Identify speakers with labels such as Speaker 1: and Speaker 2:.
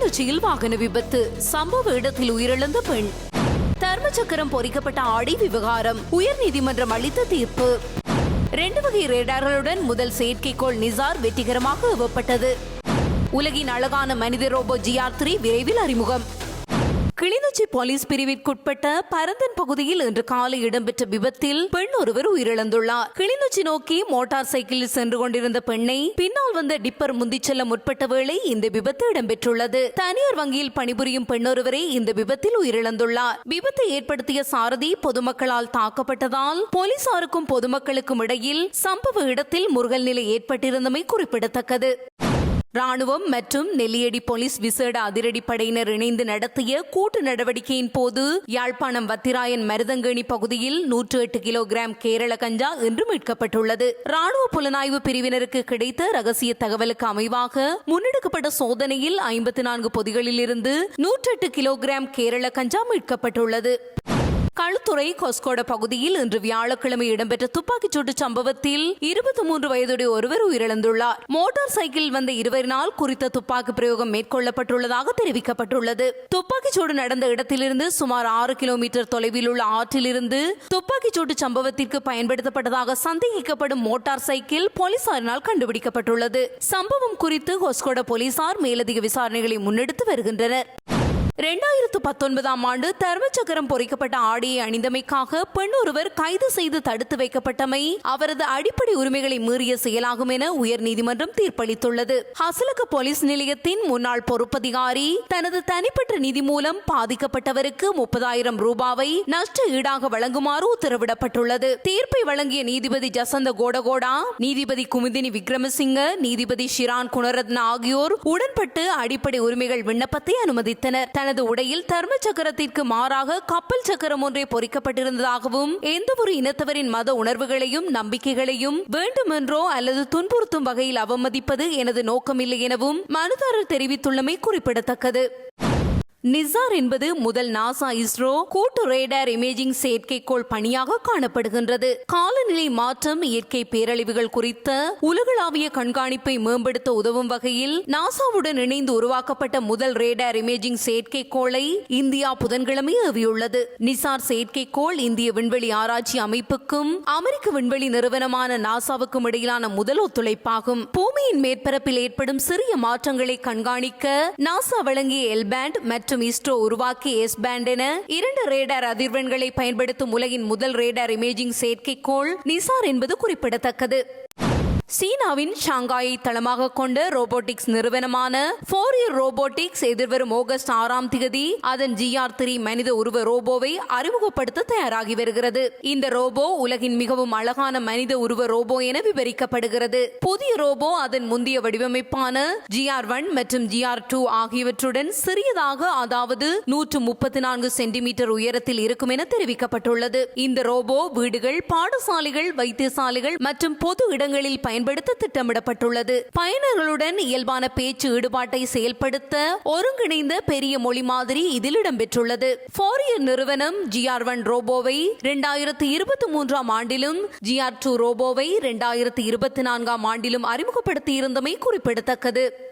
Speaker 1: கிளிநொச்சியில் வாகன விபத்து. சம்பவ இடத்தில் உயிரிழந்த பெண். தர்மச்சக்கரம் பொறிக்கப்பட்ட ஆடை விவகாரம். உயர்நீதிமன்றம் அளித்த தீர்ப்பு. ரெண்டு வகை ரேடார்களுடன் முதல் செயற்கைக்கோள் நிசார் வெற்றிகரமாக ஏவப்பட்டது உலகின் அழகான மனித ரோபோ ஜிஆர் த்ரீ விரைவில் அறிமுகம். கிளிநொச்சி போலீஸ் பிரிவிற்குட்பட்ட பரந்தன் பகுதியில் இன்று காலை இடம்பெற்ற விபத்தில் பெண் ஒருவர் உயிரிழந்துள்ளார். கிளிநொச்சி நோக்கி மோட்டார் சைக்கிளில் சென்று கொண்டிருந்த பெண்ணை பின்னால் வந்த டிப்பர் முந்திச் செல்ல முற்பட்ட வேளை இந்த விபத்து இடம்பெற்றுள்ளது. தனியார் வங்கியில் பணிபுரியும் பெண்ணொருவரே இந்த விபத்தில் உயிரிழந்துள்ளார். விபத்தை ஏற்படுத்திய சாரதி பொதுமக்களால் தாக்கப்பட்டதால் போலீசாருக்கும் பொதுமக்களுக்கும் இடையில் சம்பவ இடத்தில் முருகல் நிலை ஏற்பட்டிருந்தமை குறிப்பிடத்தக்கது. ராணுவம் மற்றும் நெல்லியடி போலீஸ் விசேட அதிரடிப்படையினர் இணைந்து நடத்திய கூட்டு நடவடிக்கையின் போது யாழ்ப்பாணம் வத்திராயன் மருதங்கேணி பகுதியில் நூற்று எட்டு கிலோகிராம் கேரள கஞ்சா இன்று மீட்கப்பட்டுள்ளது. ராணுவ புலனாய்வு பிரிவினருக்கு கிடைத்த ரகசிய தகவலுக்கு அமைவாக முன்னெடுக்கப்பட்ட சோதனையில் ஐம்பத்தி நான்கு பொதிகளில் இருந்து நூற்றெட்டு கிலோகிராம் கேரள கஞ்சா மீட்கப்பட்டுள்ளது. களுத்துறை கொஸ்கோட பகுதியில் இன்று வியாழக்கிழமை இடம்பெற்ற துப்பாக்கிச் சூட்டு சம்பவத்தில் இருபத்தி மூன்று வயதுடைய ஒருவர் உயிரிழந்துள்ளார். மோட்டார் சைக்கிள் வந்த இருவரினால் குறித்த துப்பாக்கி பிரயோகம் மேற்கொள்ளப்பட்டுள்ளதாக தெரிவிக்கப்பட்டுள்ளது. துப்பாக்கிச் சூடு நடந்த இடத்திலிருந்து சுமார் ஆறு கிலோமீட்டர் தொலைவில் உள்ள ஆற்றிலிருந்து துப்பாக்கிச் சூட்டு சம்பவத்திற்கு பயன்படுத்தப்பட்டதாக சந்தேகிக்கப்படும் மோட்டார் சைக்கிள் போலீசாரினால் கண்டுபிடிக்கப்பட்டுள்ளது. சம்பவம் குறித்து கொஸ்கோட போலீசார் மேலதிக விசாரணைகளை முன்னெடுத்து வருகின்றனர். இரண்டாயிரத்து பத்தொன்பதாம் ஆண்டு தர்மச்சக்கரம் பொறிக்கப்பட்ட ஆடையை அணிந்தமைக்காக பெண் ஒருவர் கைது செய்து தடுத்து வைக்கப்பட்டமை அவரது அடிப்படை உரிமைகளை மீறிய செயலாகும் என உயர்நீதிமன்றம் தீர்ப்பளித்துள்ளது. ஹசலக போலீஸ் நிலையத்தின் முன்னாள் பொறுப்பதிகாரி தனது தனிப்பட்ட நிதி மூலம் பாதிக்கப்பட்டவருக்கு முப்பதாயிரம் ரூபாவை நஷ்ட ஈடாக வழங்குமாறு உத்தரவிடப்பட்டுள்ளது. தீர்ப்பை வழங்கிய நீதிபதி ஜசந்த கோடகோடா நீதிபதி குமுதினி விக்ரமசிங்க நீதிபதி ஷிரான் குணரத்ன ஆகியோர் உடன்பட்டு அடிப்படை உரிமைகள் விண்ணப்பத்தை அனுமதித்தனர். தனது உடையில் தர்ம சக்கரத்திற்கு மாறாக கப்பல் சக்கரம் ஒன்றே பொறிக்கப்பட்டிருந்ததாகவும் எந்த ஒரு இனத்தவரின் மத உணர்வுகளையும் நம்பிக்கைகளையும் வேண்டுமென்றோ அல்லது துன்புறுத்தும் வகையில் அவமதிப்பது எனது நோக்கமில்லை எனவும் மனுதாரர் தெரிவித்துள்ளமை குறிப்பிடத்தக்கது. நிசார் என்பது முதல் நாசா இஸ்ரோ கூட்டு ரேடார் இமேஜிங் செயற்கைக்கோள் பணியாக காணப்படுகின்றது. காலநிலை மாற்றம் இயற்கை பேரழிவுகள் குறித்த உலகளாவிய கண்காணிப்பை மேம்படுத்த உதவும் வகையில் நாசாவுடன் இணைந்து உருவாக்கப்பட்ட முதல் ரேடார் இமேஜிங் செயற்கைக்கோளை இந்தியா புதன்கிழமை ஏவியுள்ளது. நிசார் செயற்கைக்கோள் இந்திய விண்வெளி ஆராய்ச்சி அமைப்புக்கும் அமெரிக்க விண்வெளி நிறுவனமான நாசாவுக்கும் இடையிலான முதல் ஒத்துழைப்பாகும். பூமியின் மேற்பரப்பில் ஏற்படும் சிறிய மாற்றங்களை கண்காணிக்க நாசா வழங்கிய எல்பேண்ட் மற்றும் இஸ்ரோ உருவாக்கிய எஸ் பேண்ட் என இரண்டு ரேடார் அதிர்வெண்களை பயன்படுத்தும் உலகின் முதல் ரேடார் இமேஜிங் செயற்கைக்கோள் நிசார் என்பது குறிப்பிடத்தக்கது. சீனாவின் ஷாங்காயை தளமாக கொண்ட ரோபோட்டிக்ஸ் நிறுவனமான ஃபோரியர் ரோபோட்டிக்ஸ் எதிர்வரும் ஆகஸ்ட் ஆறாம் தேதி அதன் ஜிஆர் த்ரீ மனித உருவ ரோபோவை அறிமுகப்படுத்த தயாராகி வருகிறது. இந்த ரோபோ உலகின் மிகவும் அழகான மனித உருவ ரோபோ என விவரிக்கப்படுகிறது. புதிய ரோபோ அதன் முந்தைய வடிவமைப்பான ஜிஆர் ஒன் மற்றும் ஜிஆர் டூ ஆகியவற்றுடன் சிறியதாக அதாவது நூற்று முப்பத்தி நான்கு சென்டிமீட்டர் உயரத்தில் இருக்கும் என தெரிவிக்கப்பட்டுள்ளது. இந்த ரோபோ வீடுகள் பாடசாலைகள் வைத்தியசாலைகள் மற்றும் பொது இடங்களில் பயன்படுத்த திட்டமிடப்பட்டுள்ளது. பயனர்களுடன் இயல்பான பேச்சு ஈடுபாட்டை செயல்படுத்த ஒருங்கிணைந்த பெரிய மொழி மாதிரி இதில் இடம்பெற்றுள்ளது. ஃபோரியர் நிறுவனம் ஜிஆர் ஒன் ரோபோவை இரண்டாயிரத்தி இருபத்தி மூன்றாம் ஆண்டிலும் ஜிஆர் டூ ரோபோவை இரண்டாயிரத்தி இருபத்தி நான்காம் ஆண்டிலும் அறிமுகப்படுத்தியிருந்தமை குறிப்பிடத்தக்கது.